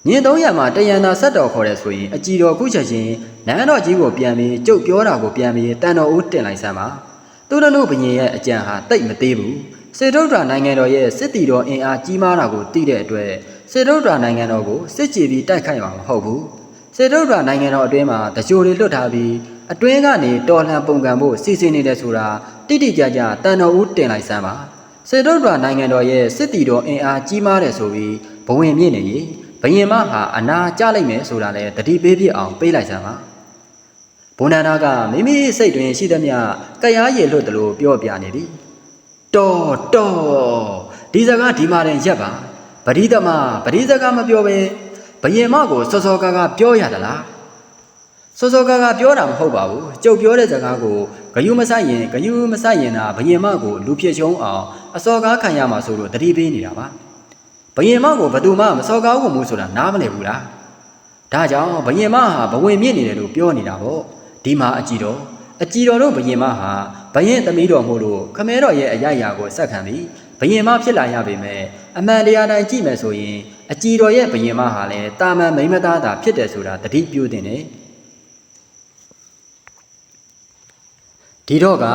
ညင်သုံးရံမှာတယံသာဆက်တော်ခေါ်တယ်ဆိုရင်အကြည်တော်ခုချက်ချင်းနန်းတော်ကြီးကိုပြန်ပြီးကြုတ်ပြောတာကိုပြန်ပြီးတန်တော်ဦးတင်လိုက်စမ်းပါသူတို့တို့ဘရင်ရဲ့အကြံဟာတိတ်မသေးဘူးစေတုဒ္ဒရာနိုင်ငံတော်ရဲ့စစ်တီတော်အင်အားကြီးမားတာကိုသိတဲ့အတွက်စေတုဒ္ဒရာနိုင်ငံတော်ကိုစစ်ကြေပြီးတိုက်ခိုက်မှာမဟုတ်ဘူးစေတုဒ္ဒရာနိုင်ငံတော်အတွင်းမှာတကြိုတွေလွတ်ထားပြီးအတွင်းကနေတော်လှန်ပုံကံဖို့စီစဉ်နေတယ်ဆိုတာတိတိကျကျတန်တော်ဦးတင်လိုက်စမ်းပါစေတုဒ္ဒရာနိုင်ငံတော်ရဲ့စစ်တီတော်အင်အားကြီးမားတယ်ဆိုပြီးဘဝင်မြင့်နေရင် ဘယင်မဟာအနာကျလိုက်မယ်ဆိုတာလဲတတိပေးပြအောင်ပေးလိုက်စမ်းပါဘုံနန္ဒာကမိမိစိတ်တွင်ရှိသမျှကရားရည်လွတ်တယ်လို့ပြောပြနေသည်တော်တော်ဒီစကားဒီမှာတင်ရက်ပါပရိသမပရိစကားမပြောပဲဘယင်မကိုစောစောကားကပြောရသလားစောစောကားကပြောတာမဟုတ်ပါဘူးကြုတ်ပြောတဲ့စကားကိုဂယုမဆိုင်ရင်ဂယုမဆိုင်ရင်သာဘယင်မကိုလူဖြစ်ချုံအောင်အစောကားခံရမှာဆိုလို့တတိပေးနေတာပါ ဘယင်မကိုဘသူမှမစောကားဘူးမို့ဆိုတာနားမလည်ဘူးလားဒါကြောင့်ဘယင်မဟာဘဝင်မြင့်နေတယ်လို့ပြောနေတာပေါ့ဒီမှာအကြည်တော်အကြည်တော်တို့ဘယင်မဟာဘယင်သမီးတော်မို့လို့ခမဲတော်ရဲ့အရရာကိုစက်ခံပြီးဘယင်မဖြစ်လာရပေမဲ့အမှန်တရားတိုင်းကြည့်မယ်ဆိုရင်အကြည်တော်ရဲ့ဘယင်မဟာလည်းတာမန်မိမသားသာဖြစ်တယ်ဆိုတာတတိပြုတင်တယ်ဒီတော့က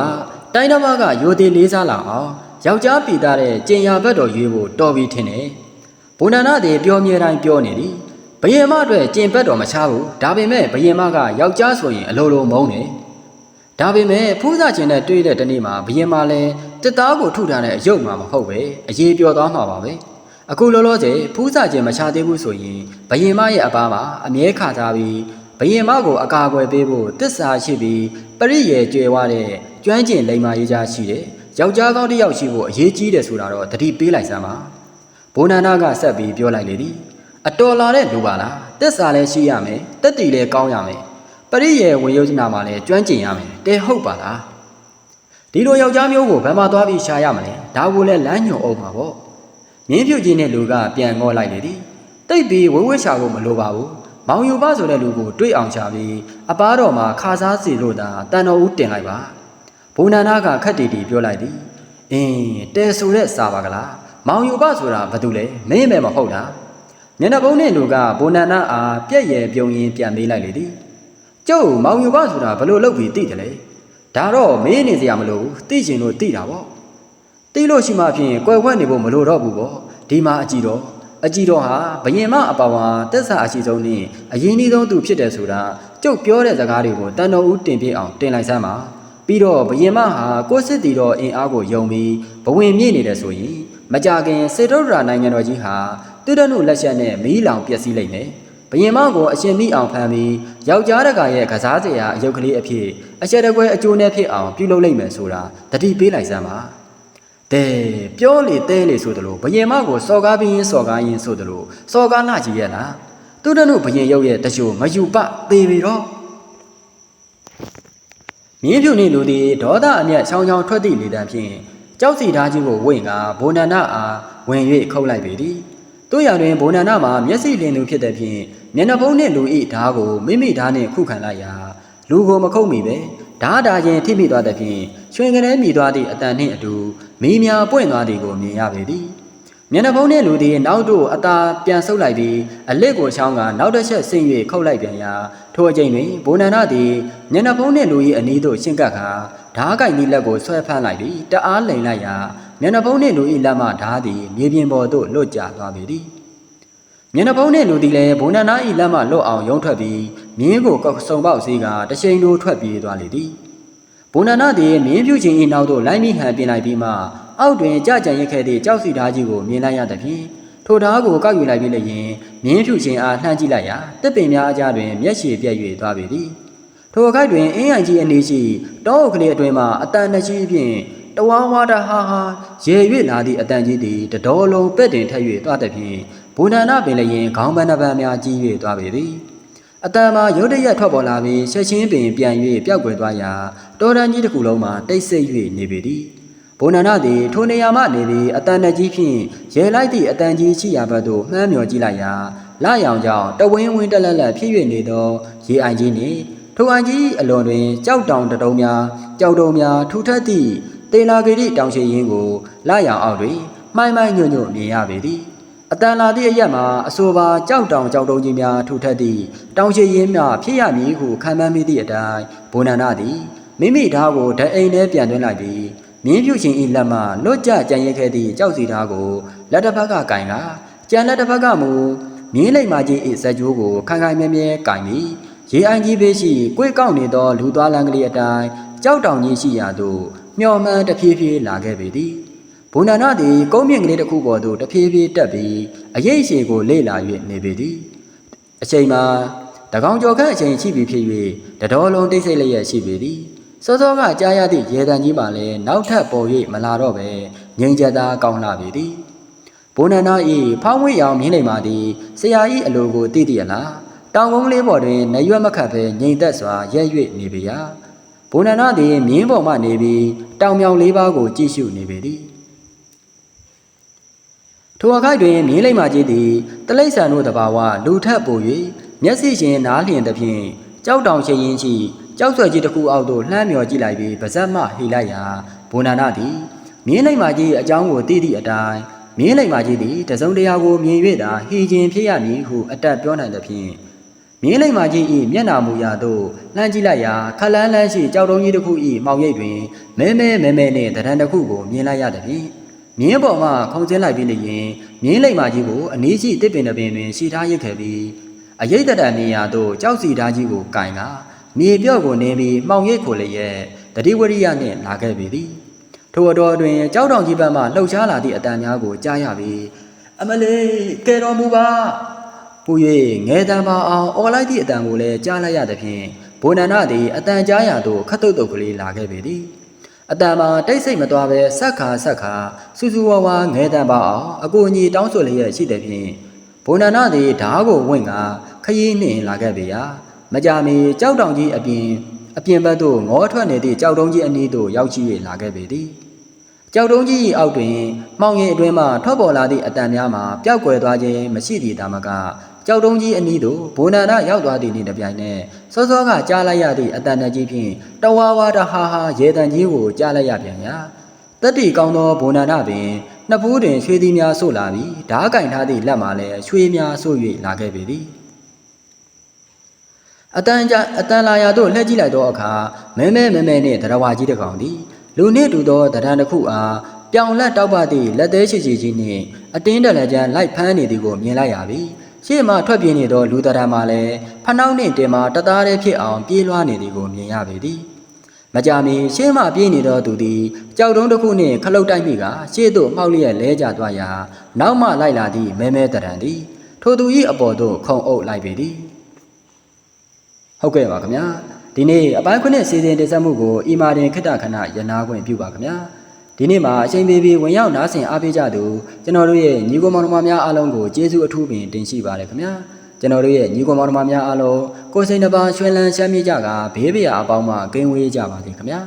တိုင်းတော်မကရိုသေလေးစားလာအောင်ယောက်ျားပြည်သားတဲ့ကျင်ညာဘက်တော်ရွေးဖို့တော်ပြီးထင်တယ် ဘုံနာနာတွေပြောမြဲတိုင်းပြောနေသည်ဘယင်မအတွက်ကျင်ဘက်တော်မချဘူးဒါပေမဲ့ဘယင်မကယောက်ျားဆိုရင်အလိုလိုမုန်းတယ်ဒါပေမဲ့ဖူးစာကျင်နဲ့တွေ့တဲ့တနေ့မှာဘယင်မလည်းတစ်သားကိုထုထားတဲ့အယုတ်မှာမဟုတ်ပဲအရေးပြောသွားမှာပါပဲအခုလောလောဆယ်ဖူးစာကျင်မချသေးဘူးဆိုရင်ဘယင်မရဲ့အပားမှာအမြဲခါထားပြီးဘယင်မကိုအကာအကွယ်ပေးဖို့တစ္ဆာရှိပြီးပရိယေကျွယ်ဝတဲ့ကျွမ်းကျင်လိမ္မာရေးကြရှိတယ်ယောက်ျားကောင်းတစ်ယောက်ရှိဖို့အရေးကြီးတယ်ဆိုတာတော့တတိပေးလိုက်စမ်းပါ ဘိုးနန္ဒကဆက်ပြီးပြောလိုက်လေသည်အတော်လာတဲ့လူပါလားတက်စာလည်းရှိရမယ်တက်တီလည်းကောင်းရမယ်ပရိယေဝင်ယုတ်နာမှာလည်းကျွမ်းကျင်ရမယ်တဲဟုတ်ပါလားဒီလိုယောက်ျားမျိုးကိုဘယ်မှာသွားပြီးရှာရမလဲဒါကိုလည်းလမ်းညွှန်အောင်ပါပေါ့မြင်းဖြူကြီးနဲ့လူကပြန်ငေါ်လိုက်လေသည်တိတ်ပြီးဝဝရှာဖို့မလိုပါဘူးမောင်ယူပဆိုတဲ့လူကိုတွေ့အောင်ချပြီးအပားတော်မှာခါစားစီလို့သာတန်တော်ဦးတင်လိုက်ပါဘုံနာနာကခက်တီတီပြောလိုက်သည်အင်းတဲဆိုတဲ့စာပါကလား မောင်ယူပဆိုတာဘာတူလဲမင်းမဲမဟုတ်တာမျက်နှာပုံးနဲ့လူကဘုံနာနာအားပြက်ရဲပြုံရင်ပြန်မေးလိုက်လေသည်ကျုပ်မောင်ယူပဆိုတာဘလို့လုပ်ပြီးသိတယ်လေဒါတော့မေးနေစရာမလိုဘူးသိချင်လို့သိတာပေါ့သိလို့ရှိမှဖြင့်ကွယ်ဝဲနေဖို့မလိုတော့ဘူးပေါ့ဒီမှာအကြည့်တော့အကြည်တော်ဟာဘယင်မအပါဝါတက်ဆာအရှိဆုံးနဲ့အရင်နှီးဆုံးသူဖြစ်တယ်ဆိုတာကျုပ်ပြောတဲ့စကားတွေကိုတန်တော်ဦးတင်ပြအောင်တင်လိုက်စမ်းပါပြီးတော့ဘယင်မဟာကိုစစ်တီတော်အင်အားကိုယုံပြီးဘဝင်မြင့်နေတယ်ဆိုရင် မကြခင်စေတုဒ္ဒရာနိုင်ငံတော်ကြီးဟာသူတနုလက်ချက်နဲ့မီးလောင်ပျက်စီးလိုက်မယ်ဘယင်မကိုအရှင်မိအောင်ဖမ်းပြီးယောက်ျားတကာရဲ့ကစားစရာအယုတ်ကလေးအဖြစ်အချက်တကွဲအကျိုးနဲ့ဖြစ်အောင်ပြုလုပ်လိုက်မယ်ဆိုတာတတိပေးလိုက်စမ်းပါတဲပြောလေတဲလေဆိုသလိုဘယင်မကိုစော်ကားပြီးရင်စော်ကားရင်ဆိုသလိုစော်ကားလာကြည့်ရဲ့လားသူတနုဘယင်ရုပ်ရဲ့တချို့မယူပသေးပြီတော့မြင်းဖြူနေလူသည်ဒေါသအမျက်ချောင်းချောင်းထွက်သည့်လေတံဖြင့် ကြောက်စီဓာကြီးကိုဝိန်ကဘုံနန္ဒအားဝင်၍ခုတ်လိုက်ပေသည်တို့ရတွင်ဘုံနန္ဒမှာမျက်စိလင်သူဖြစ်တဲ့ဖြင့်မျက်နှာဖုံးနှင့်လူဤဓာကိုမိမိဓာနှင့်ခုခံလိုက်ရာလူကိုမခုတ်မိပဲဓာတာချင်းထိမိသွားတဲ့ဖြင့်ရွှင်ကလေးမိသွားသည့်အတန်နှင့်အတူမီးများပွင့်သွားသည်ကိုမြင်ရပေသည်မျက်နှာဖုံးနှင့်လူသည်နောက်တို့အသာပြန်ဆုပ်လိုက်ပြီးအလစ်ကိုချောင်းကနောက်တစ်ချက်ဆင့်၍ခုတ်လိုက်ပြန်ရာထိုအချိန်တွင်ဘုံနန္ဒသည်မျက်နှာဖုံးနှင့်လူ၏အနီးသို့ရှင်းကပ်ခါဓားကိုက်ပြီးလက်ကိုဆွဲဖမ်းလိုက်ပြီးတအားလိန်လိုက်ရာမျက်နှာဖုံးနှင့်လူ၏လက်မှဓားသည်မြေပြင်ပေါ်သို့လွတ်ကျသွားပေသည်မျက်နှာဖုံးနှင့်လူသည်လည်းဘုံနနာ၏လက်မှလွတ်အောင်ရုံးထွက်ပြီးမြင်းကိုကောက်စုံပေါက်စေးကတရှိန်လိုထွက်ပြေးသွားလေသည်ဘုံနနာသည်မြင်းဖြူချင်း၏နောက်သို့လိုက်မိဟန်ပြင်လိုက်ပြီးမှအောက်တွင်ကြကြရက်ခဲ့သည့်ကြောက်စီဓားကြီးကိုမြင်လိုက်ရသဖြင့်ထိုဓားကိုကောက်ယူလိုက်ပြီးလျင်မြင်းဖြူချင်းအားလှမ်းကြည့်လိုက်ရာတစ်ပင်များအကြားတွင်မျက်ရှည်ပြက်၍သွားပေသည် ထိုအခိုက်တွင်အင်းအိုင်ကြီးအနေရှိတောအုပ်ကလေးအတွင်းမှအတန်နှကြီးဖြင့်တဝါဝါတဟာဟာရေ၍လာသည့်အတန်ကြီးသည်တတော်လုံးပဲ့တင်ထက်၍သွားသည်ဖြင့်ဘူဏနာပင်လည်းရင်ခေါင်းပန်းနှပန်းများကြီး၍သွားပေသည်အတန်မှာရုတ်တရက်ထွက်ပေါ်လာပြီးဆက်ချင်းပင်ပြန်၍ပျောက်ကွယ်သွားရာတော်တန်ကြီးတစ်ခုလုံးမှာတိတ်ဆိတ်၍နေပေသည်ဘုံနန္ဒသည်ထိုနေရာမှနေပြီးအတန်တကြီးဖြင့်ရဲလိုက်သည့်အတန်ကြီးရှိရာဘက်သို့မှန်းမျောကြည့်လိုက်ရာလာရောင်ကြောင့်တဝင်းဝင်းတက်လက်လက်ဖြစ်၍နေသောရေအိုင်ကြီးနှင့် ထိုအန်ကြီးအလွန်တွင်ကြောက်တောင်တတုံးများကြောက်တုံးများထူထပ်သည့်တေလာဂေရီတောင်ရှိရင်းကိုလာရောင်အောက်တွင်မှိုင်းမှိုင်းညွန့်ညွန့်မြင်ရပေသည်အတန်လာသည့်အရက်မှာအဆိုပါကြောက်တောင်ကြောက်တုံးကြီးများထူထပ်သည့်တောင်ရှိရင်းများဖြစ်ရမည်ဟုခံမှန်းမိသည့်အတိုင်းဘုံနန္ဒသည်မိမိဓာတ်ကိုဓာတ်အိမ်ထဲပြန်သွင်းလိုက်ပြီးမြင်းဖြူချင်းဤလက်မှလွတ်ကျကြံရဲခဲ့သည့်ကြောက်စီဓာတ်ကိုလက်တစ်ဖက်ကကင်ကကြံလက်တစ်ဖက်ကမူမြင်းလိမ္မာကြီး၏ဇက်ကြိုးကိုခိုင်ခိုင်မြဲမြဲကင်ပြီး ရေအိုင်ကြီးဘေးရှိကွေ့ကောက်နေသောလူသွားလမ်းကလေးအတိုင်းကြောက်တောင်ကြီးရှိရာသို့မျော်မှန်းတဖြည်းဖြည်းလာခဲ့ပေသည်ဘုံနာနာသည်ကုန်းမြင့်ကလေးတစ်ခုပေါ်သို့တဖြည်းဖြည်းတက်ပြီးအရေးရှည်ကိုလေ့လာ၍နေပေသည်အချိန်မှာတကောင်ကျော်ခန့်အချိန်ရှိပြီဖြစ်၍တတော်လုံးတိတ်ဆိတ်လျက်ရှိပေသည်စောစောကကြားရသည့်ရေတံကြီးမှလည်းနောက်ထပ်ပေါ်၍မလာတော့ပဲငြိမ်သက်သာကောင်းလာပေသည်ဘုံနာနာ၏ဖောင်းဝေးရောင်မြင်းလိမ္မာသည်ဆရာ၏အလိုကိုသိတည်ရလား တောင်ကုန်းလေးပေါ်တွင်နရွက်မခတ်ဘဲငြိမ်သက်စွာရဲ၍နေပေရာဘုံနန္ဒသည်မြင်းပေါ်မှနေပြီးတောင်မြောင်လေးပါးကိုကြည့်ရှုနေပေသည်ထိုအခိုက်တွင်မြင်းလိမ္မာကြီးသည်တလိษံတို့တဘာဝလူထက်ပို၍မျက်စိရှင်နားလျင်သဖြင့်ကြောက်တောင်ရှိရင်ရှိကြောက်ဆွဲကြီးတစ်ခုအောက်သို့လှမ်းမြော်ကြည့်လိုက်ပြီးပါဇက်မှဟိလိုက်ရာဘုံနန္ဒသည်မြင်းလိမ္မာကြီးအကြောင်းကိုသိသည့်အတိုင်းမြင်းလိမ္မာကြီးသည်တစုံတရာကိုမြင်၍သာဟိခြင်းဖြစ်ရမည်ဟုအတက်ပြောနိုင်သဖြင့် မြင်းလိမ္မာကြီး၏မျက်နာမူရာသို့လှမ်းကြည့်လိုက်ရာခလန်းလန်းရှိကြောက်တုံးကြီးတစ်ခု၏မှောင်ရိပ်တွင်မဲမဲမဲမဲနှင့်တရံတစ်ခုကိုမြင်လိုက်ရသည်ဖြင့်မြင်းပေါ်မှခုံကျင်းလိုက်ပြီးလျင်မြင်းလိမ္မာကြီးကိုအနည်းရှိတစ်ပင်တစ်ပင်တွင်ရှီထားရစ်ခဲ့ပြီးအရိတ်တတန်နေရာသို့ကြောက်စီဓာကြီးကိုကင်ကမြေပြော့ကိုနင်းပြီးမှောင်ရိပ်ခိုလျက်တတိဝရိယနှင့်လာခဲ့ပေသည်ထိုအတော်တွင်ကြောက်တောင်ကြီးဘက်မှလှုပ်ရှားလာသည့်အတန်များကိုကြားရပြီးအမလေးကဲတော်မူပါ ပူ၍ငဲတံပါအောင်အော်လိုက်သည့်အတန်ကိုလည်းကြားလိုက်ရသဖြင့်ဘုံနန္ဒသည်အတန်ကြားရသို့ခတ်တုတ်တုတ်ကလေးလာခဲ့ပေသည်အတန်မှာတိတ်ဆိတ်မသွားပဲဆက်ခါဆက်ခါစူးစူးဝါးဝါငဲတံပါအောင်အကူအညီတောင်းဆိုလျက်ရှိသည်ဖြင့်ဘုံနန္ဒသည်ဓားကိုဝင့်ကခရီးနှင်လာခဲ့ပေရာမကြမီကြောက်တောင်ကြီးအပြင်အပြင်ဘက်သို့ငေါထွက်နေသည့်ကြောက်တုံးကြီးအနီးသို့ရောက်ရှိ၍လာခဲ့ပေသည်ကြောက်တုံးကြီး၏အောက်တွင်မှောင်ရင်အတွင်းမှထွက်ပေါ်လာသည့်အတန်များမှာပျောက်ကွယ်သွားခြင်းမရှိသည့်တာမက ကြောက်တုံးကြီးအနီးသို့ဘုံနာရရောက်သွားသည့်နေ့တစ်ပြိုင်နက်စောစောကကြားလိုက်ရသည့်အတန်တန်ကြီးဖြင့်တဝါဝါတဟာဟာရေတန်ကြီးကိုကြားလိုက်ရပြန်ရာတတိကောင်းသောဘုံနာရပင်နှစ်ဖူးတွင်ရွှေသီးများဆို့လာပြီးဓားကင်ထားသည့်လက်မှလည်းရွှေများဆို့၍လာခဲ့ပေသည်အတန်ကြအတန်လာရာသို့လှည့်ကြည့်လိုက်သောအခါမဲမဲမဲမဲနှင့်တရဝါကြီးတစ်ကောင်သည်လူနှင့်တူသောတရံတစ်ခုအားပြောင်လက်တောက်ပသည့်လက်သေးချီချီကြီးနှင့်အတင်းတလက်ကျန်လိုက်ဖမ်းနေသည်ကိုမြင်လိုက်ရပြီ ရှေ့မှထွက်ပြေးနေသောလူတရံမှလည်းဖနှောင်းနှင့်တင်မှတသားတည်းဖြစ်အောင်ပြေးလွှားနေသည်ကိုမြင်ရပေသည်မကြမီရှေ့မှပြေးနေသောသူသည်ကြောက်တုံးတစ်ခုနှင့်ခလုတ်တိုက်မိကရှေ့သို့မှောက်လျက်လဲကျသွားရာနောက်မှလိုက်လာသည့်မဲမဲတရံသည်ထိုသူ၏အပေါ်သို့ခုံအုပ်လိုက်ပေသည်ဟုတ်ကဲ့ပါခင်ဗျာဒီနေ့အပိုင်းခွနဲ့စီစဉ်တင်ဆက်မှုကိုအီမာတင်ခိတ္တခဏရနာခွင့်ပြုပါခင်ဗျာ ဒီနေ့မှာအချိန်ပေးပြီးဝင်ရောက်နားဆင်အားပေးကြသူကျွန်တော်တို့ရဲ့ညီကိုမောင်နှမများအားလုံးကိုကျေးဇူးအထူးပင်တင်ရှိပါတယ်ခင်ဗျာကျွန်တော်တို့ရဲ့ညီကိုမောင်နှမများအားလုံးကိုယ်စိတ်နှပါရွှင်လန်းချမ်းမြေ့ကြကဘေးပရာအပေါင်းမှကင်းဝေးကြပါစေခင်ဗျာ